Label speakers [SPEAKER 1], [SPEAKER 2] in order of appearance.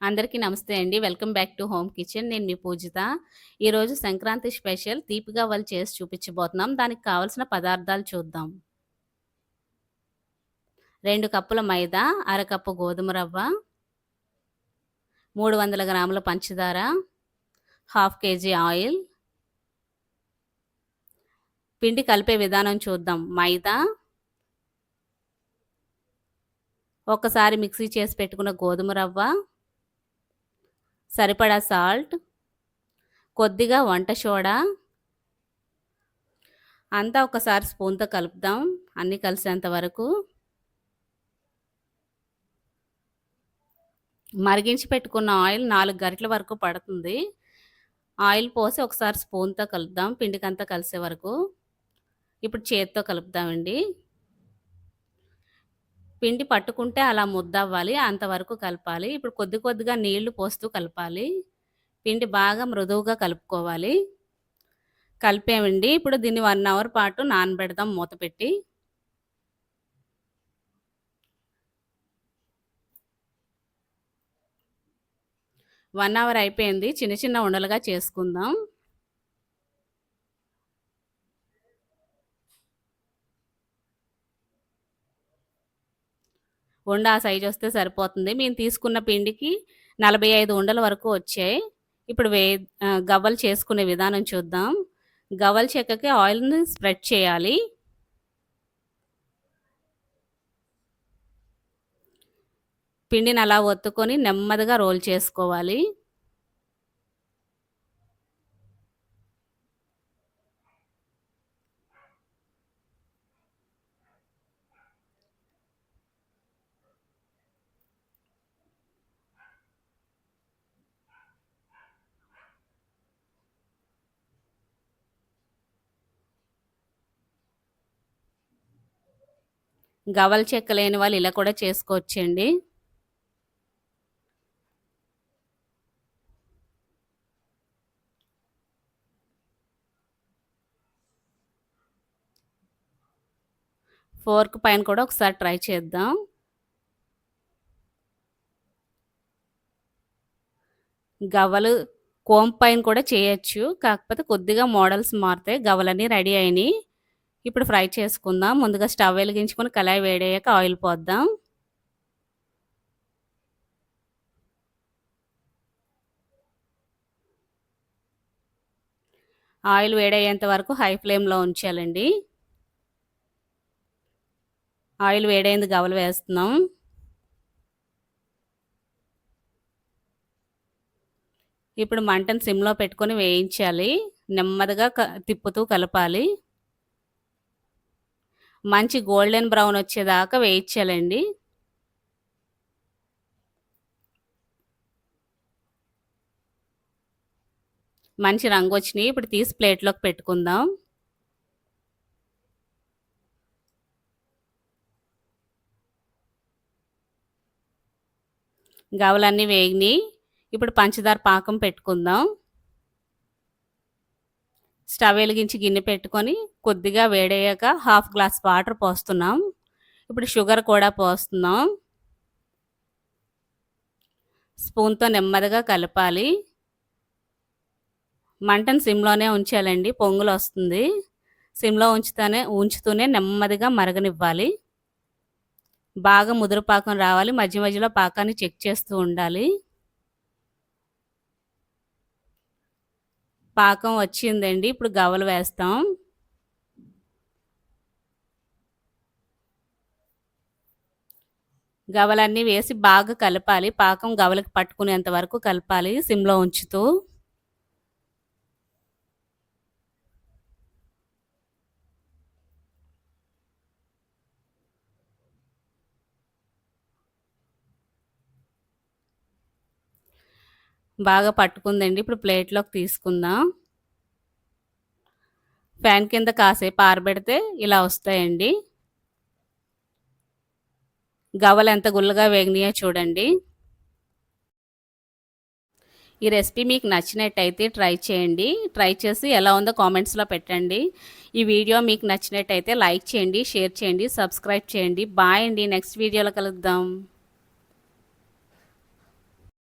[SPEAKER 1] అందరికీ నమస్తే అండి. Welcome back to home kitchen. నేను మీ పూజిత. ఈరోజు సంక్రాంతి స్పెషల్ తీపిగా వాళ్ళు చేసి చూపించబోతున్నాం. దానికి కావాల్సిన పదార్థాలు చూద్దాం. రెండు కప్పుల మైదా, అరకప్పు గోధుమ రవ్వ, 300 గ్రాముల పంచదార, హాఫ్ కేజీ ఆయిల్. పిండి కలిపే విధానం చూద్దాం. మైదా ఒకసారి మిక్సీ చేసి పెట్టుకున్న గోధుమ రవ్వ సరిపడా సాల్ట్ కొద్దిగా వంట సోడా. అంతా ఒకసారి స్పూన్తో కలుపుదాం అన్నీ కలిసేంత వరకు. మరిగించి పెట్టుకున్న ఆయిల్ నాలుగు గరిటల వరకు పడుతుంది. ఆయిల్ పోసి ఒకసారి స్పూన్తో కలుపుదాం పిండికంతా కలిసే వరకు. ఇప్పుడు చేతితో కలుపుదామండి. పిండి పట్టుకుంటే అలా ముద్దవ్వాలి అంతవరకు కలపాలి. ఇప్పుడు కొద్ది కొద్దిగా నీళ్ళు పోస్తూ కలపాలి. పిండి బాగా మృదువుగా కలుపుకోవాలి. కలిపేమండి ఇప్పుడు దీన్ని వన్ అవర్ పాటు నానబెడదాం మూత పెట్టి. వన్ అవర్ అయిపోయింది. చిన్న చిన్న ఉండలుగా చేసుకుందాం. ఉండ ఆ సైజు వస్తే సరిపోతుంది. మేము తీసుకున్న పిండికి నలభై ఐదు ఉండల వరకు వచ్చాయి. ఇప్పుడు వే గవ్వలు చేసుకునే విధానం చూద్దాం. గవ్వల చెక్కకి ఆయిల్ని స్ప్రెడ్ చేయాలి. పిండిని అలా ఒత్తుకొని నెమ్మదిగా రోల్ చేసుకోవాలి. గవల చెక్క లేని వాళ్ళు ఇలా కూడా చేసుకోవచ్చండి. ఫోర్క్ పైన కూడా ఒకసారి ట్రై చేద్దాం. గవ్వలు కోం పైన కూడా చేయొచ్చు. కాకపోతే కొద్దిగా మోడల్స్ మారుతాయి గవ్వలన్నీ రెడీ అయినాయి. ఇప్పుడు ఫ్రై చేసుకుందాం. ముందుగా స్టవ్ వెలిగించుకొని కళాయి వేడయ్యాక ఆయిల్ పోద్దాం. ఆయిల్ వేడయ్యేంత వరకు హై ఫ్లేమ్లో ఉంచాలండి. ఆయిల్ వేడైంది గవలు వేస్తున్నాం. ఇప్పుడు మంటను సిమ్లో పెట్టుకొని వేయించాలి. నెమ్మదిగా తిప్పుతూ కలపాలి. మంచి గోల్డెన్ బ్రౌన్ వచ్చేదాకా వేయించాలండి మంచి రంగు వచ్చినాయి. ఇప్పుడు తీసి ప్లేట్లోకి పెట్టుకుందాం. గవలన్నీ వేగినాయి. ఇప్పుడు పంచదార పాకం పెట్టుకుందాం. స్టవ్ వెలిగించి గిన్నె పెట్టుకొని కొద్దిగా వేడయ్యాక హాఫ్ గ్లాస్ వాటర్ పోస్తున్నాం. ఇప్పుడు షుగర్ కూడా పోస్తున్నాం. స్పూన్తో నెమ్మదిగా కలపాలి. మంటను సిమ్లోనే ఉంచాలండి పొంగులు వస్తుంది. సిమ్లో ఉంచుతూనే ఉంచుతూనే నెమ్మదిగా మరగనివ్వాలి. బాగా ముదురు పాకం రావాలి మధ్య మధ్యలో పాకాన్ని చెక్ చేస్తూ ఉండాలి. పాకం వచ్చిందండి. ఇప్పుడు గవలు వేస్తాం. గవలన్నీ వేసి బాగా కలపాలి. పాకం గవలకి పట్టుకునేంత వరకు కలపాలి. సిమ్లో ఉంచుతూ. బాగా పట్టుకుందండి. ఇప్పుడు ప్లేట్లోకి తీసుకుందాం. ఫ్యాన్ కింద కాసేపు ఆరబెడితే ఇలా వస్తాయండి. గవలు ఎంత గుల్లగా వేగినాయో చూడండి. ఈ రెసిపీ మీకు నచ్చినట్టయితే ట్రై చేయండి. ట్రై చేసి ఎలా ఉందో కామెంట్స్లో పెట్టండి. ఈ వీడియో మీకు నచ్చినట్టయితే లైక్ చేయండి షేర్ చేయండి సబ్స్క్రైబ్ చేయండి. బాయ్ అండి. నెక్స్ట్ వీడియోలో కలుద్దాం.